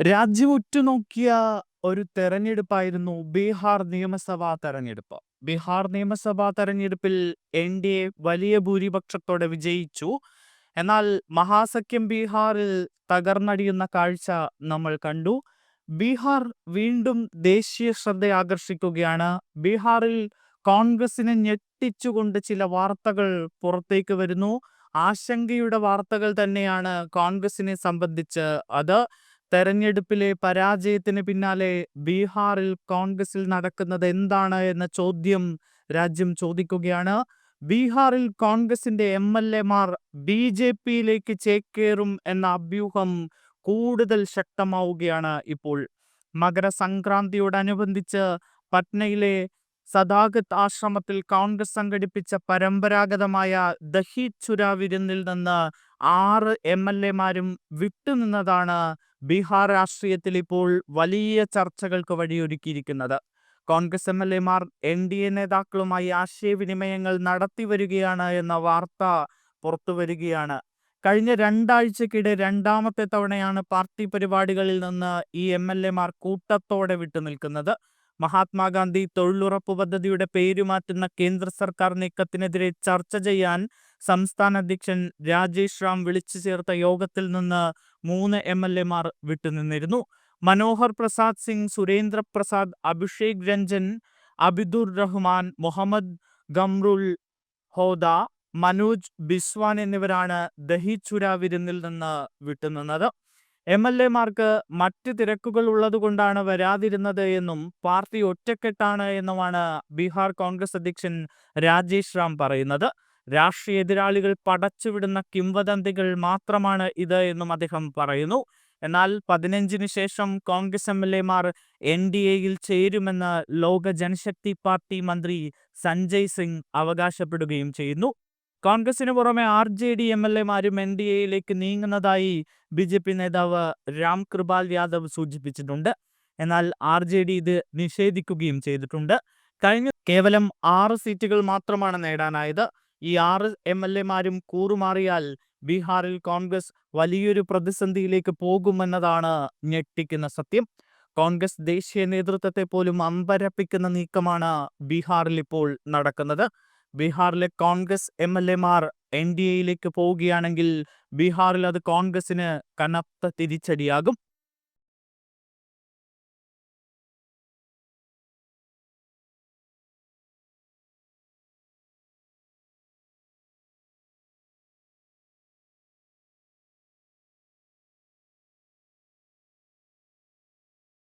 രാജ്യം ഉറ്റുനോക്കിയ ഒരു തെരഞ്ഞെടുപ്പായിരുന്നു ബീഹാർ നിയമസഭാ തെരഞ്ഞെടുപ്പ്. ബീഹാർ നിയമസഭാ തെരഞ്ഞെടുപ്പിൽ എൻ ഡി എ വലിയ ഭൂരിപക്ഷത്തോടെ വിജയിച്ചു. എന്നാൽ മഹാസഖ്യം ബീഹാറിൽ തകർന്നടിയുന്ന കാഴ്ച നമ്മൾ കണ്ടു. ബീഹാർ വീണ്ടും ദേശീയ ശ്രദ്ധ ആകർഷിക്കുകയാണ്. ബീഹാറിൽ കോൺഗ്രസിനെ ഞെട്ടിച്ചുകൊണ്ട് ചില വാർത്തകൾ പുറത്തേക്ക് വരുന്നു. ആശങ്കയുടെ വാർത്തകൾ തന്നെയാണ് കോൺഗ്രസിനെ സംബന്ധിച്ച് അത്. തെരഞ്ഞെടുപ്പിലെ പരാജയത്തിന് പിന്നാലെ ബീഹാറിൽ കോൺഗ്രസിൽ നടക്കുന്നത് എന്താണ് എന്ന ചോദ്യം രാജ്യം ചോദിക്കുകയാണ്. ബീഹാറിൽ കോൺഗ്രസിന്റെ എം എൽ എമാർ ബി ജെ പിയിലേക്ക് ചേക്കേറും എന്ന അഭ്യൂഹം കൂടുതൽ ശക്തമാവുകയാണ് ഇപ്പോൾ. മകരസംക്രാന്തിയോടനുബന്ധിച്ച് പട്നയിലെ സദാഗത് ആശ്രമത്തിൽ കോൺഗ്രസ് സംഘടിപ്പിച്ച പരമ്പരാഗതമായ ദഹി ചുര വിരുന്നിൽ നിന്ന് ആറ് എം എൽ എമാരും വിട്ടുനിന്നതാണ് ബീഹാർ രാഷ്ട്രീയത്തിൽ ഇപ്പോൾ വലിയ ചർച്ചകൾക്ക് വഴിയൊരുക്കിയിരിക്കുന്നത്. കോൺഗ്രസ് എം എൽ എമാർ എൻ ഡി എ നേതാക്കളുമായി ആശയവിനിമയങ്ങൾ നടത്തി വരികയാണ് എന്ന വാർത്ത പുറത്തു വരികയാണ് കഴിഞ്ഞ രണ്ടാഴ്ചക്കിടെ രണ്ടാമത്തെ തവണയാണ് പാർട്ടി പരിപാടികളിൽ നിന്ന് ഈ എം എൽ എമാർ കൂട്ടത്തോടെ വിട്ടുനിൽക്കുന്നത്. മഹാത്മാഗാന്ധി തൊഴിലുറപ്പ് പദ്ധതിയുടെ പേരുമാറ്റുന്ന കേന്ദ്ര സർക്കാർ നീക്കത്തിനെതിരെ ചർച്ച ചെയ്യാൻ സംസ്ഥാന അധ്യക്ഷൻ രാജേഷ് റാം വിളിച്ചു ചേർത്ത യോഗത്തിൽ നിന്ന് മൂന്ന് എം എൽ എമാർ വിട്ടുനിന്നിരുന്നു. മനോഹർ പ്രസാദ് സിംഗ്, സുരേന്ദ്ര പ്രസാദ്, അഭിഷേക് രഞ്ജൻ, അബിദുർ റഹ്മാൻ, മുഹമ്മദ് ഗംറുൽ ഹോദ, മനോജ് ബിസ്വാൻ എന്നിവരാണ് ദഹി ചുരാവിരുന്നിൽ നിന്ന് വിട്ടുനിന്നത്. എം എൽ എമാർക്ക് മറ്റ് തിരക്കുകൾ ഉള്ളതുകൊണ്ടാണ് വരാതിരുന്നത് എന്നും പാർട്ടി ഒറ്റക്കെട്ടാണ് എന്നുമാണ് ബീഹാർ കോൺഗ്രസ് അധ്യക്ഷൻ രാജേഷ് റാം പറയുന്നത്. രാഷ്ട്രീയ എതിരാളികൾ പടച്ചുവിടുന്ന കിംവദന്തികൾ മാത്രമാണ് ഇത് എന്നും അദ്ദേഹം പറയുന്നു. എന്നാൽ പതിനഞ്ചിന് ശേഷം കോൺഗ്രസ് എം എൽ എമാർ എൻ ഡി എയിൽ ചേരുമെന്ന് ലോക ജനശക്തി പാർട്ടി മന്ത്രി സഞ്ജയ് സിംഗ് അവകാശപ്പെടുകയും ചെയ്യുന്നു. കോൺഗ്രസിന് പുറമെ R J D M L എമാരും എൻ ഡി എയിലേക്ക് നീങ്ങുന്നതായി ബി ജെ പി നേതാവ് രാം കൃപാൽ യാദവ് സൂചിപ്പിച്ചിട്ടുണ്ട്. എന്നാൽ ആർ ജെ ഡി ഇത് നിഷേധിക്കുകയും ചെയ്തിട്ടുണ്ട്. കഴിഞ്ഞ കേവലം ആറ് സീറ്റുകൾ മാത്രമാണ് നേടാനായത്. ഈ ആറ് എം എൽ എമാരും കൂറുമാറിയാൽ ബീഹാറിൽ കോൺഗ്രസ് വലിയൊരു പ്രതിസന്ധിയിലേക്ക് പോകുമെന്നതാണ് ഞെട്ടിക്കുന്ന സത്യം. കോൺഗ്രസ് ദേശീയ നേതൃത്വത്തെ പോലും അമ്പരപ്പിക്കുന്ന നീക്കമാണ് ബീഹാറിൽ ഇപ്പോൾ നടക്കുന്നത്. ബീഹാറിലെ കോൺഗ്രസ് എം എൽ എമാർ എൻ ഡി എയിലേക്ക് പോവുകയാണെങ്കിൽ ബീഹാറിൽ അത് കോൺഗ്രസിന് കനത്ത തിരിച്ചടിയാകും.